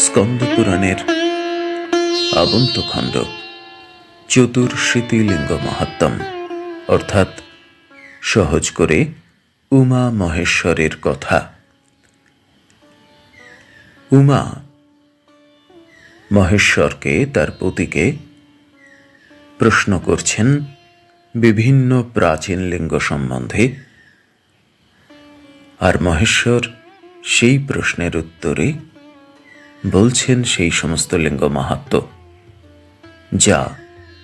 স্কন্দ পুরাণের আবন্তখণ্ড চতুর্শীতিলিঙ্গ মাহাত্ম্যম অর্থাৎ সহজ করে উমা মহেশ্বরের কথা। উমা মহেশ্বরকে, তার পতিকে প্রশ্ন করছেন বিভিন্ন প্রাচীন লিঙ্গ সম্বন্ধে। আর মহেশ্বর সেই প্রশ্নের উত্তরে বলছেন সেই সমস্ত লিঙ্গ মাহাত্ম। যা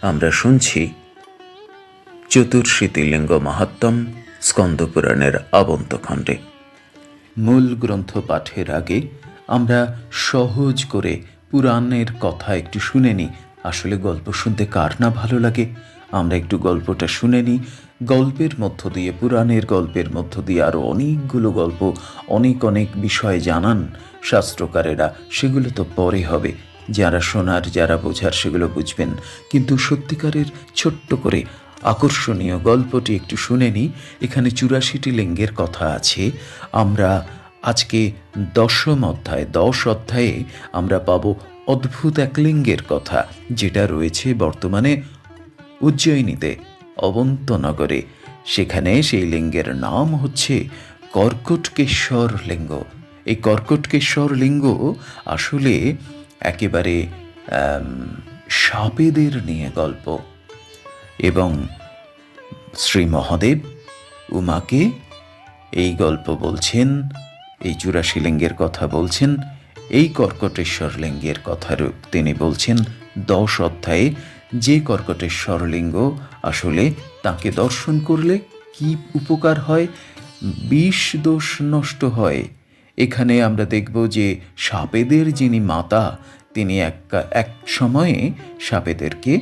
আমরা শুনছি। চতুর্শীতি লিঙ্গ মাহাত্ম্যম স্কন্দপুরাণের আবন্তখণ্ডে মূল গ্রন্থ পাঠের আগে আমরা সহজ করে পুরাণের কথা একটু শুনে নিই। আসলে গল্প শুনতে কার না ভালো লাগে? আমরা একটু গল্পটা শুনে নিই। গল্পের মধ্য দিয়ে, পুরাণের গল্পের মধ্য দিয়ে আরও অনেকগুলো গল্প, অনেক অনেক বিষয় জানান শাস্ত্রকারেরা। সেগুলো তো পরে হবে। যারা শোনার, যারা বোঝার, সেগুলো বুঝবেন। কিন্তু সত্যিকারের ছোট্ট করে আকর্ষণীয় গল্পটি একটু শুনে নিই। এখানে চুরাশিটি লিঙ্গের কথা আছে। আমরা আজকে দশম অধ্যায়, দশ অধ্যায়ে আমরা পাব অদ্ভুত এক লিঙ্গের কথা, যেটা রয়েছে বর্তমানে উজ্জয়িনীতে, অবন্তনগরে। সেখানে সেই লিঙ্গের নাম হচ্ছে কর্কটকেশ্বর লিঙ্গ। এই কর্কটকেশ্বর লিঙ্গ আসলে একেবারে সাপেদের নিয়ে গল্প। এবং শ্রী মহাদেব উমাকে এই গল্প বলছেন, এই চুরাশি লিঙ্গের কথা বলছেন, এই কর্কটেশ্বর লিঙ্গের কথা তিনি বলছেন, দশ অধ্যায়ে যে কর্কটের স্বরলিঙ্গ আসলে তাকে দর্শন করলে কি উপকার হয়? বিষ দোষ নষ্ট হয়। এখানে আমরা দেখব যে সাপেদের যিনি মাতা, তিনি এক এক সময়ে সাপেদেরকে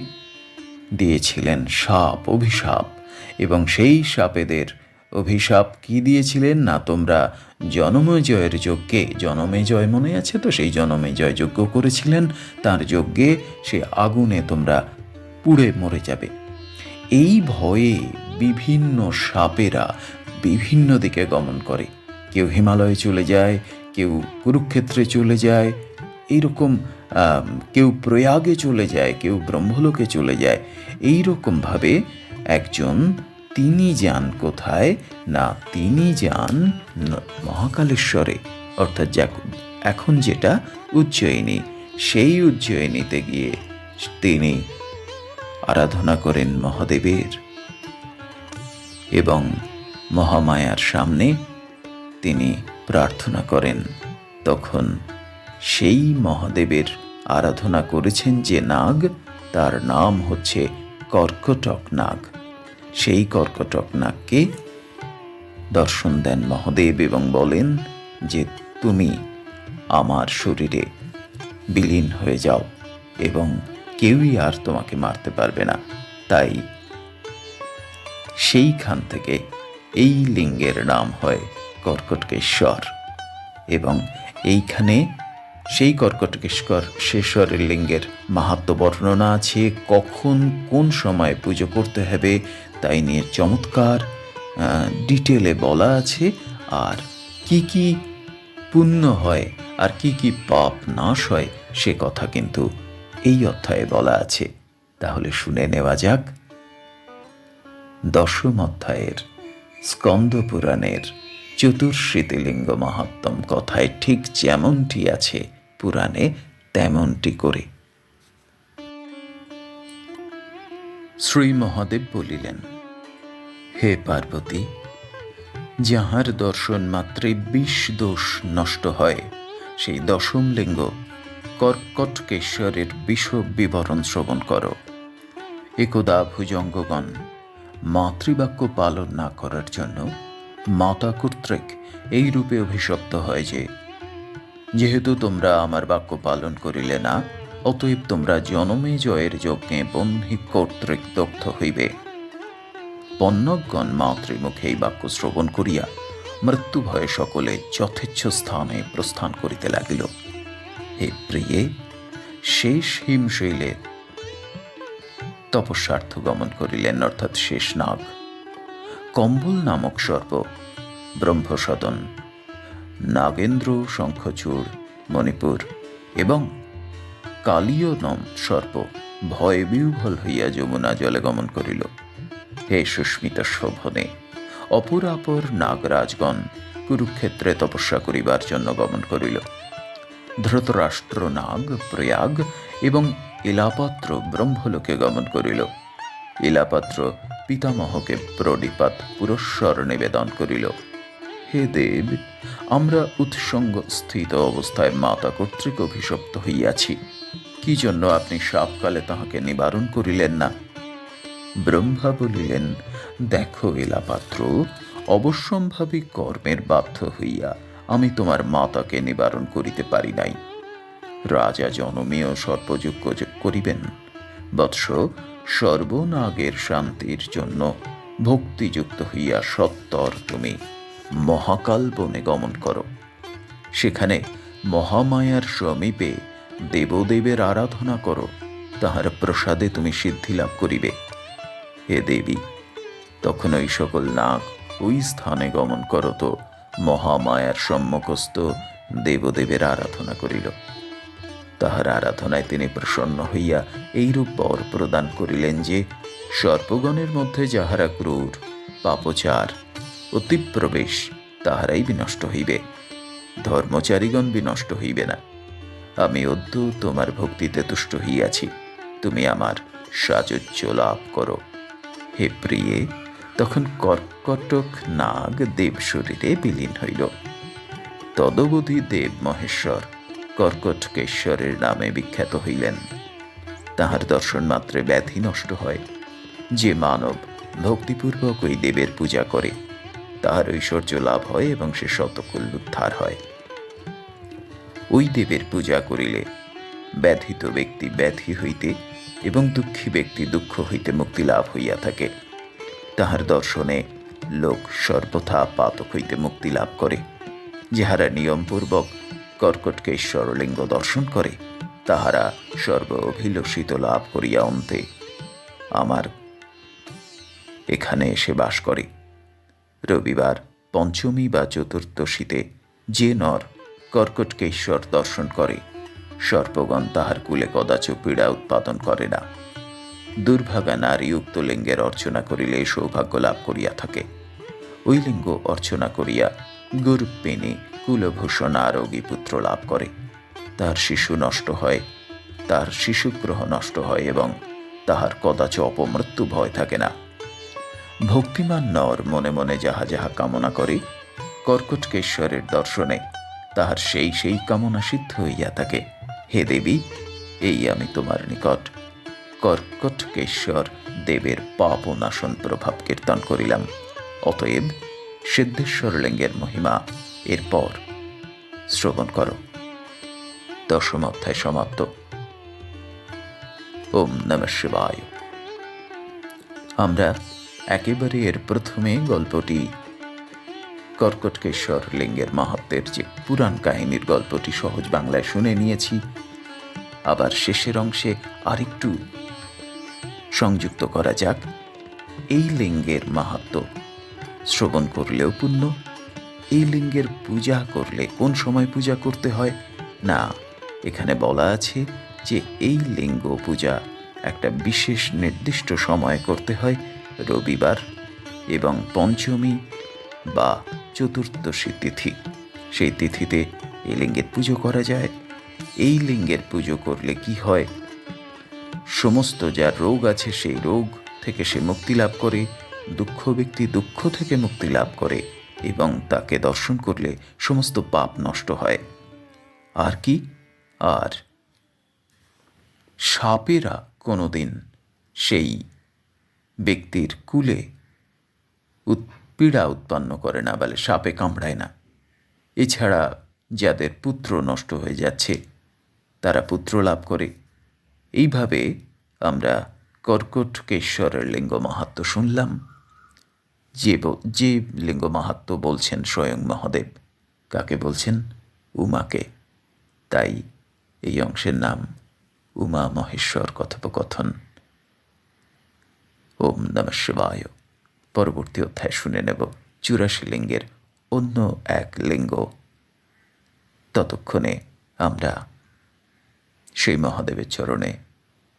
দিয়েছিলেন সাপ, অভিশাপ এবং সেই সাপেদের অভিশাপ কি দিয়েছিলেন? না তোমরা জনমেজয়ের যজ্ঞে জনমেজয় মনে আছে তো সেই জনমেজয় যজ্ঞ করেছিলেন, তার যজ্ঞে সে আগুনে তোমরা পুড়ে মরে যাবে। এই ভয়ে বিভিন্ন সাপেরা বিভিন্ন দিকে গমন করে। কেউ হিমালয়ে চলে যায়, কেউ কুরুক্ষেত্রে চলে যায়, এইরকম কেউ প্রয়াগে চলে যায়, কেউ ব্রহ্মলোকে চলে যায়। এই রকমভাবে একজন তিনি যান কোথায়? না, তিনি যান মহাকালেশ্বরে। অর্থাৎ এখন যেটা উজ্জয়িনী, সেই উজ্জয়িনীতে গিয়ে তিনি আরাধনা করেন মহাদেবের। এবং মহামায়ার সামনে তিনি প্রার্থনা করেন। তখন সেই মহাদেবের আরাধনা করেছেন যে নাগ, তার নাম হচ্ছে কর্কটক নাগ। সেই কর্কটক নাগকে দর্শন দেন মহাদেব এবং বলেন যে, তুমি আমার শরীরে বিলীন হয়ে যাও এবং কেউই আর তোমাকে মারতে পারবে না। তাই সেইখান থেকে এই লিঙ্গের নাম হয় কর্কটকেশ্বর এবং এইখানে সেই কর্কটকেশ্বর শেশ্বরের লিঙ্গের মাহাত্ম বর্ণনা আছে কখন কোন সময় পুজো করতে হবে তাই নিয়ে চমৎকার ডিটেলে বলা আছে আর কি কি পুণ্য হয় আর কি কি পাপ নাশ হয়, সে কথা কিন্তু এই অধ্যায়ে বলা আছে। তাহলে শুনে নেওয়া যাক। দশম অধ্যায়ের স্কন্দ পুরাণের চতুর্শীতিলিঙ্গ মাহাত্ম্যম কথায় ঠিক যেমনটি আছে পুরাণে তেমনটি করে। শ্রী মহাদেব বলিলেন হে পার্বতী, যাহার দর্শন মাত্রে বিষ দোষ নষ্ট হয়, সেই দশম লিঙ্গ কর্কটকেশ্বরের বিষ বিবরণ শ্রবণ করো। একদা ভুজঙ্গগণ মাতৃবাক্য পালন না করার জন্য মাতা কর্তৃক এই রূপে অভিশপ্ত হয় যে, যেহেতু তোমরা আমার বাক্য পালন করিলে না, অতএব তোমরা জনমে জয়ের যজ্ঞে বন্ধি কর্তৃক দগ্ধ হইবে। পণ্যগণ মাতৃমুখে এই বাক্য শ্রবণ করিয়া মৃত্যু ভয়ে সকলে যথেচ্ছ স্থানে প্রস্থান করিতে লাগিল। হে প্রিয়ে, শেষ হিমশৈলে তপস্যার্থ গমন করিলেন অর্থাৎ শেষ নাগ। কম্বল নামক সর্প, ব্রহ্মসদন, নাগেন্দ্র, শঙ্খচূড়, মণিপুর এবং কালীয় নম সর্প ভয়ে বিহ্বল হইয়া যমুনা জলে গমন করিল। হে সুস্মিত শোভনে। অপরাপর নাগরাজগণ কুরুক্ষেত্রে তপস্যা করিবার জন্য গমন করিল। ধৃতরাষ্ট্র নাগ, প্রয়াগ এবং ইলাপাত্র ব্রহ্মলোকে গমন করিল। ইলাপাত্র পিতামহকে প্রণিপাত পুরস্বর নিবেদন করিল। হে দেব, আমরা উৎসঙ্গ স্থিত অবস্থায় মাতা কর্তৃক অভিশপ্ত হইয়াছি। কি জন্য আপনি সাপকালে তাহাকে নিবারণ করিলেন না? ব্রহ্মা বলিলেন, দেখো এলাপাত্র অবশ্যম্ভাবী কর্মের বাধ্য হইয়া আমি তোমার মাতাকে নিবারণ করিতে পারি নাই। রাজা জনমেয় সর্পযজ্ঞ যে, করিবেন। বৎস সর্বনাগের শান্তির জন্য ভক্তিযুক্ত হইয়া সত্তর তুমি মহাকাল বনে গমন করো। সেখানে মহামায়ার সমীপে দেবদেবের আরাধনা করো। তাহার প্রসাদে তুমি সিদ্ধি লাভ করিবে। হে দেবী, তখন ওই সকল নাগ ওই স্থানে গমন করত, মহামায়ার সম্মুখস্থ দেবদেবের আরাধনা করিল। তাহার আরাধনায় তিনি প্রসন্ন হইয়া এইরূপ বর প্রদান করিলেন যে, সর্পগণের মধ্যে যাহারা ক্রূর, পাপচার অতিপ্রবেশ তাহারাই বিনষ্ট হইবে। ধর্মচারীগণ বিনষ্ট হইবে না। আমি অদ্য তোমার ভক্তিতে তুষ্ট হইয়াছি। তুমি আমার সাজুজ্য লাভ করো। হে প্রিয়ে, তখন কর্কটক নাগ দেব শরীরে বিলীন হইল। তদবধি দেব মহেশ্বর কর্কটকেশ্বরের নামে বিখ্যাত হইলেন। তাহার দর্শন মাত্রে ব্যাধি নষ্ট হয়। যে মানব ভক্তিপূর্বক ওই দেবের পূজা করে, তাহার ঐশ্বর্য লাভ হয় এবং সে শতকুল উদ্ধার হয়। ওই দেবের পূজা করিলে ব্যাধিত ব্যক্তি ব্যাধি হইতে এবং দুঃখী ব্যক্তি দুঃখ হইতে মুক্তি লাভ হইয়া থাকে। তাহার দর্শনে লোক সর্বথা পাতক হইতে মুক্তি লাভ করে। যাহারা নিয়মপূর্বক কর্কটকে ঈশ্বরলিঙ্গ দর্শন করে, তাহারা সর্ব অভিলষিত লাভ করিয়া অন্তে আমার এখানে এসে বাস করে। রবিবার পঞ্চমী বা চতুর্দশীতে যে নর কর্কটকেশ্বর দর্শন করে সর্পগণ তাহার কুলে কদাচ পীড়া উৎপাদন করে না। দুর্ভাগা নারী উক্ত লিঙ্গের অর্চনা করিলে সৌভাগ্য লাভ করিয়া থাকে। ওই লিঙ্গ অর্চনা করিয়া গুরুপেনে কুলভূষণ আরোগী পুত্র লাভ করে। তার শিশু নষ্ট হয় তার শিশুগ্রহ নষ্ট হয় এবং তাহার কদাচ অপমৃত্যু ভয় থাকে না। ভক্তিমান নর মনে মনে যাহা যাহা কামনা করে, কর্কটকেশ্বরের দর্শনে তাহার সেই সেই কামনা সিদ্ধ হইয়া থাকে। হে দেবী, এই আমি তোমার নিকট কর্কটকেশ্বর দেবের পাপ নাশন প্রভাব কীর্তন করিলাম। অতএব সিদ্ধেশ্বর লিঙ্গের মহিমা এরপর শ্রবণ করো। দশম অধ্যায় সমাপ্ত। ওম নম শিবায়। আমরা একেবারে এর প্রথমে গল্পটি কর্কটকেশ্বর লিঙ্গের মাহাত্মের যে পুরাণ কাহিনীর গল্পটি সহজ বাংলায় শুনে নিয়েছি আবার শেষের অংশে আরেকটু সংযুক্ত করা যাক। এই লিঙ্গের মাহাত্ম শ্রবণ করলেও পুণ্য, এই লিঙ্গের পূজা করলে কোন সময় পূজা করতে হয়? না, এখানে বলা আছে যে এই লিঙ্গ পূজা একটা বিশেষ নির্দিষ্ট সময় করতে হয়, রবিবার এবং পঞ্চমী বা চতুর্দশী তিথি। সেই তিথিতে এই লিঙ্গের পুজো করা যায়। এই লিঙ্গের পুজো করলে কি হয়? সমস্ত যার রোগ আছে সেই রোগ থেকে সে মুক্তি লাভ করে, দুঃখ ব্যক্তি দুঃখ থেকে মুক্তি লাভ করে এবং তাকে দর্শন করলে সমস্ত পাপ নষ্ট হয়। আর কি? আর সাপেরা কোনোদিন সেই ব্যক্তির কুলে উৎপীড়া উৎপন্ন করে না বলে, সাপে কামড়ায় না। এছাড়া যাদের পুত্র নষ্ট হয়ে যাচ্ছে তারা পুত্র লাভ করে। এইভাবে আমরা কর্কটকেশ্বরের লিঙ্গ মাহাত্ম শুনলাম। যে যে লিঙ্গ মাহাত্ম বলছেন স্বয়ং মহাদেব, কাকে বলছেন? উমাকে। তাই এই অংশের নাম উমা মহেশ্বর কথোপকথন। ওম নম শিবায়। পরবর্তী অধ্যায় শুনে নেব। চুরাশি লিঙ্গের অন্য এক লিঙ্গ। ততক্ষণে আমরা সেই মহাদেবের চরণে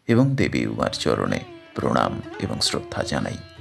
এবং দেবী উমার চরণে প্রণাম এবং শ্রদ্ধা জানাই।